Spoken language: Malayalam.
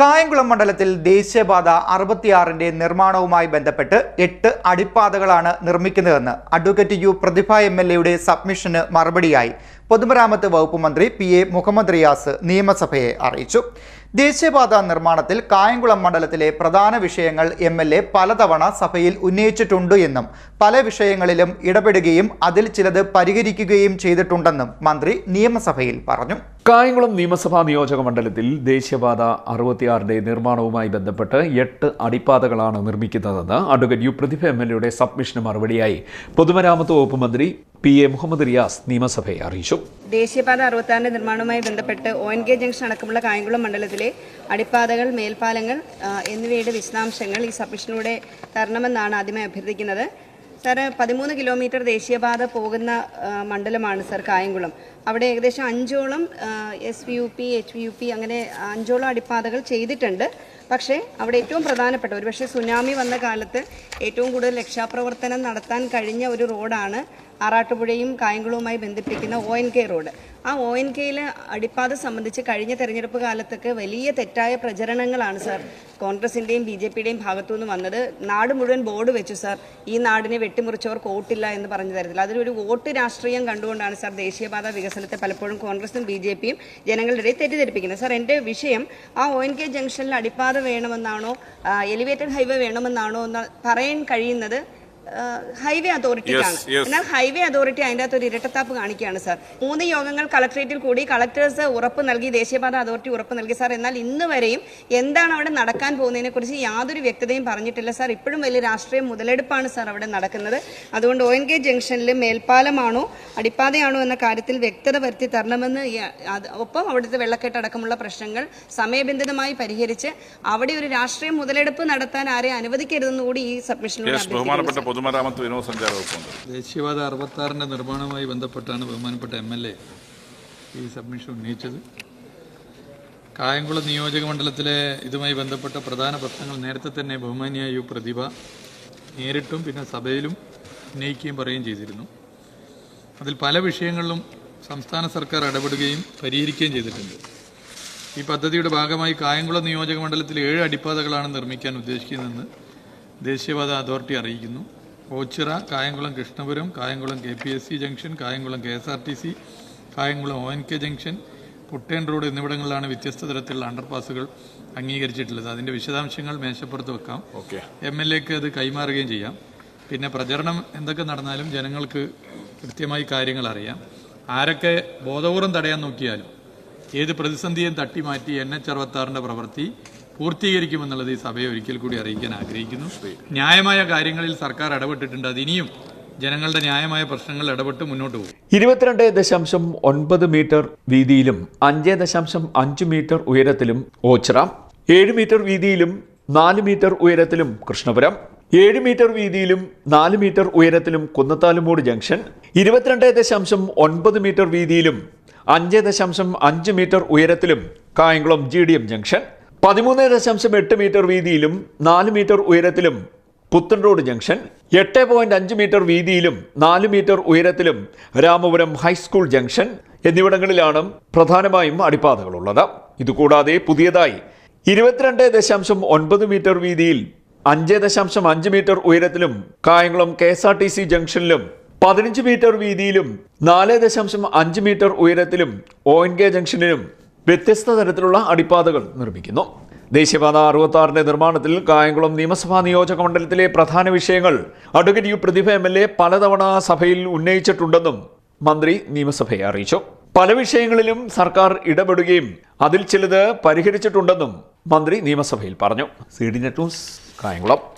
കായംകുളം മണ്ഡലത്തിൽ ദേശീയപാത അറുപത്തിയാറിന്റെ നിർമ്മാണവുമായി ബന്ധപ്പെട്ട് എട്ട് അടിപ്പാതകളാണ് നിർമ്മിക്കുന്നതെന്ന് advocate U Prathibha M L എയുടെ സബ്മിഷന് മറുപടിയായി. പൊതുമരാമത്ത് വകുപ്പ് മന്ത്രി പി എ മുഹമ്മദ് റിയാസ് നിയമസഭയെ അറിയിച്ചു. ദേശീയപാത നിർമ്മാണത്തിൽ കായംകുളം മണ്ഡലത്തിലെ പ്രധാന വിഷയങ്ങൾ എം എൽ എ പലതവണ സഭയിൽ ഉന്നയിച്ചിട്ടുണ്ട് എന്നും പല വിഷയങ്ങളിലും ഇടപെടുകയും അതിൽ ചിലത് പരിഹരിക്കുകയും ചെയ്തിട്ടുണ്ടെന്നും മന്ത്രി നിയമസഭയിൽ പറഞ്ഞു. കായംകുളം നിയമസഭാ നിയോജക മണ്ഡലത്തിൽ ദേശീയപാത അറുപത്തിയാറിന്റെ നിർമ്മാണവുമായി ബന്ധപ്പെട്ട് എട്ട് അടിപ്പാതകളാണ് നിർമ്മിക്കുന്നതെന്ന് advocate U Prathibha M L എയുടെ സബ്മിഷന് മറുപടിയായി. പൊതുമരാമത്ത് വകുപ്പ് മന്ത്രി പി എ മുഹമ്മദ് റിയാസ് നിയമസഭയെ അറിയിച്ചു. ദേശീയപാത അറുപത്താറിന്റെ നിർമ്മാണവുമായി ബന്ധപ്പെട്ട് ഒ എൻ കെ ജംഗ്ഷൻ അടക്കമുള്ള കായംകുളം മണ്ഡലത്തിലെ അടിപ്പാതകൾ മേൽപ്പാലങ്ങൾ എന്നിവയുടെ വിശദാംശങ്ങൾ ഈ സബ്മിഷനിലൂടെ തരണമെന്നാണ് ആദ്യമായി അഭ്യർത്ഥിക്കുന്നത്. സാർ പതിമൂന്ന് കിലോമീറ്റർ ദേശീയപാത പോകുന്ന മണ്ഡലമാണ് സാർ കായംകുളം. അവിടെ ഏകദേശം അഞ്ചോളം S V U P H V U P അങ്ങനെ അഞ്ചോളം അടിപ്പാതകൾ ചെയ്തിട്ടുണ്ട്. പക്ഷേ അവിടെ ഏറ്റവും പ്രധാനപ്പെട്ട ഒരു പക്ഷേ സുനാമി വന്ന കാലത്ത് ഏറ്റവും കൂടുതൽ രക്ഷാപ്രവർത്തനം നടത്താൻ കഴിഞ്ഞ ഒരു റോഡാണ് ആറാട്ടുപുഴയും കായംകുളവുമായി ബന്ധിപ്പിക്കുന്ന ഒ എൻ കെ റോഡ്. ആ ഒ എൻ കെയിലെ അടിപ്പാത സംബന്ധിച്ച് കഴിഞ്ഞ തെരഞ്ഞെടുപ്പ് കാലത്തൊക്കെ വലിയ തെറ്റായ പ്രചരണങ്ങളാണ് സാർ. കോൺഗ്രസിന്റെയും ബി ജെ പിയുടെയും ഭാഗത്തു നിന്ന് വന്നത് നാട് മുഴുവൻ ബോർഡ് വെച്ചു സാർ. ഈ നാടിനെ വെട്ടിമുറിച്ചവർ വോട്ടില്ല എന്ന് പറഞ്ഞ തരത്തിൽ അതിലൊരു വോട്ട് രാഷ്ട്രീയം കണ്ടുകൊണ്ടാണ് സാർ ദേശീയപാത വികസനത്തെ പലപ്പോഴും കോൺഗ്രസും ബി ജെ പിയും ജനങ്ങളുടെ തെറ്റിദ്ധരിപ്പിക്കുന്നത്. സാർ എന്റെ വിഷയം ആ ഒ എൻ കെ ജംഗ്ഷനിൽ അടിപ്പാത വേണമെന്നാണോ എലിവേറ്റഡ് ഹൈവേ വേണമെന്നാണോ എന്ന് പറയാൻ കഴിയുന്നത് ഹൈവേ അതോറിറ്റിക്കാണ്. എന്നാൽ ഹൈവേ അതോറിറ്റി അതിന്റെ അകത്ത് ഒരു ഇരട്ടത്താപ്പ് കാണിക്കുകയാണ് സാർ മൂന്ന് യോഗങ്ങൾ കളക്ടറേറ്റിൽ കൂടി കളക്ടേഴ്സ് ഉറപ്പ് നൽകി ദേശീയപാത അതോറിറ്റി ഉറപ്പ് നൽകി സാർ എന്നാൽ ഇന്ന് വരെയും എന്താണ് അവിടെ നടക്കാൻ പോകുന്നതിനെ കുറിച്ച് യാതൊരു വ്യക്തതയും പറഞ്ഞിട്ടില്ല സാർ ഇപ്പോഴും വലിയ രാഷ്ട്രീയ മുതലെടുപ്പാണ് സാർ അവിടെ നടക്കുന്നത്. അതുകൊണ്ട് ഒ എൻ കെ ജംഗ്ഷനിൽ മേൽപ്പാലമാണോ അടിപ്പാതയാണോ എന്ന കാര്യത്തിൽ വ്യക്തത വരുത്തി തരണമെന്ന് ഒപ്പം അവിടുത്തെ വെള്ളക്കെട്ടടക്കമുള്ള പ്രശ്നങ്ങൾ സമയബന്ധിതമായി പരിഹരിച്ച് അവിടെ ഒരു രാഷ്ട്രീയ മുതലെടുപ്പ് നടത്താൻ ആരെ അനുവദിക്കരുതെന്ന് കൂടി ഈ സബ്മിഷനിലൂടെ യെസ് ബഹുമാനപ്പെട്ട അഭ്യർത്ഥിക്കുന്നു, പൊതുമരാമത്ത് വിനോദസഞ്ചാര വകുപ്പുണ്ട് ദേശീയപാത അറുപത്താറിന്റെ നിർമ്മാണവുമായി ബന്ധപ്പെട്ടാണ് ബഹുമാനപ്പെട്ട എം എൽ എ ഈ സബ്മിഷൻ ഉന്നയിച്ചത്. കായംകുളം നിയോജക മണ്ഡലത്തിലെ ഇതുമായി ബന്ധപ്പെട്ട പ്രധാന പ്രശ്നങ്ങൾ നേരത്തെ തന്നെ ബഹുമാനിയായ യു പ്രതിഭ നേരിട്ടും പിന്നെ സഭയിലും ഉന്നയിക്കുകയും പറയുകയും ചെയ്തിരുന്നു. അതിൽ പല വിഷയങ്ങളിലും സംസ്ഥാന സർക്കാർ ഇടപെടുകയും പരിഹരിക്കുകയും ചെയ്തിട്ടുണ്ട്. ഈ പദ്ധതിയുടെ ഭാഗമായി കായംകുളം നിയോജക മണ്ഡലത്തിൽ ഏഴ് അടിപ്പാതകളാണ് നിർമ്മിക്കാൻ ഉദ്ദേശിക്കുന്നതെന്ന് ദേശീയപാത അതോറിറ്റി അറിയിക്കുന്നു. Ochira Kayamkulam Krishnapuram Kayamkulam K P S C junction Kayamkulam K S R T C Kayamkulam O N K junction Puthen road എന്നിവിടങ്ങളിലാണ് വ്യത്യസ്ത തരത്തിലുള്ള അണ്ടർപാസുകൾ അംഗീകരിച്ചിട്ടുള്ളത്. അതിന്റെ വിശദാംശങ്ങൾ മേശപ്പുറത്ത് വെക്കാം. ഓക്കെ. എം എൽ എക്ക് അത് കൈമാറുകയും ചെയ്യാം. പിന്നെ പ്രചരണം എന്തൊക്കെ നടന്നാലും ജനങ്ങൾക്ക് കൃത്യമായി കാര്യങ്ങൾ അറിയാം ആരൊക്കെ ബോധപൂർവം തടയാൻ നോക്കിയാലും ഏത് പ്രതിസന്ധിയും തട്ടി മാറ്റി എൻ എച്ച് അറുപത്താറിന്റെ പ്രവൃത്തി പൂർത്തീകരിക്കുമെന്നുള്ളത് ഈ സഭയെ ഒരിക്കൽ കൂടി അറിയിക്കാൻ ആഗ്രഹിക്കുന്നു. ന്യായമായ കാര്യങ്ങളിൽ സർക്കാർ ഇടപെട്ടിട്ടുണ്ട്. അത് ഇനിയും ജനങ്ങളുടെ ന്യായമായ പ്രശ്നങ്ങൾ ഇടപെട്ട് മുന്നോട്ട് പോകും. ഇരുപത്തിരണ്ട് ദശാംശം ഒൻപത് മീറ്റർ വീതിയിലും അഞ്ച് ദശാംശം അഞ്ച് മീറ്റർ ഉയരത്തിലും ഓച്ചിറ ഏഴ് മീറ്റർ വീതിയിലും നാല് മീറ്റർ ഉയരത്തിലും കൃഷ്ണപുരം ഏഴ് മീറ്റർ വീതിയിലും നാല് മീറ്റർ ഉയരത്തിലും കുന്നത്താലുമൂട് ജംഗ്ഷൻ ഇരുപത്തിരണ്ട് ദശാംശം ഒൻപത് മീറ്റർ വീതിയിലും അഞ്ച് ദശാംശം അഞ്ച് metre ഉയരത്തിലും Kayamkulam G D M junction പതിമൂന്ന് ദശാംശം എട്ട് മീറ്റർ വീതിയിലും നാല് മീറ്റർ ഉയരത്തിലും പുത്തൻ റോഡ് ജംഗ്ഷൻ എട്ട് പോയിന്റ് അഞ്ച് മീറ്റർ വീതിയിലും നാല് മീറ്റർ ഉയരത്തിലും രാമപുരം ഹൈസ്കൂൾ ജംഗ്ഷൻ എന്നിവിടങ്ങളിലാണ് പ്രധാനമായും അടിപ്പാതകളുള്ളത്. ഇതുകൂടാതെ പുതിയതായി ഇരുപത്തിരണ്ട് ദശാംശം ഒൻപത് മീറ്റർ വീതിയിൽ അഞ്ച് ദശാംശം അഞ്ച് metre ഉയരത്തിലും Kayamkulam K S R T C ജംഗ്ഷനിലും പതിനഞ്ച് മീറ്റർ വീതിയിലും നാല് ദശാംശം അഞ്ച് മീറ്റർ ഉയരത്തിലും ഒ എൻ കെ ജംഗ്ഷനിലും വ്യത്യസ്ത തരത്തിലുള്ള അടിപ്പാതകൾ നിർമ്മിക്കുന്നു. ദേശീയപാത അറുപത്തി നിർമ്മാണത്തിൽ കായംകുളം നിയമസഭാ നിയോജക മണ്ഡലത്തിലെ പ്രധാന വിഷയങ്ങൾ advocate U Prathibha M L A പലതവണ സഭയിൽ ഉന്നയിച്ചിട്ടുണ്ടെന്നും മന്ത്രി നിയമസഭയെ അറിയിച്ചു. പല വിഷയങ്ങളിലും സർക്കാർ ഇടപെടുകയും അതിൽ ചിലത് പരിഹരിച്ചിട്ടുണ്ടെന്നും മന്ത്രി നിയമസഭയിൽ പറഞ്ഞു. C D net news Kayamkulam.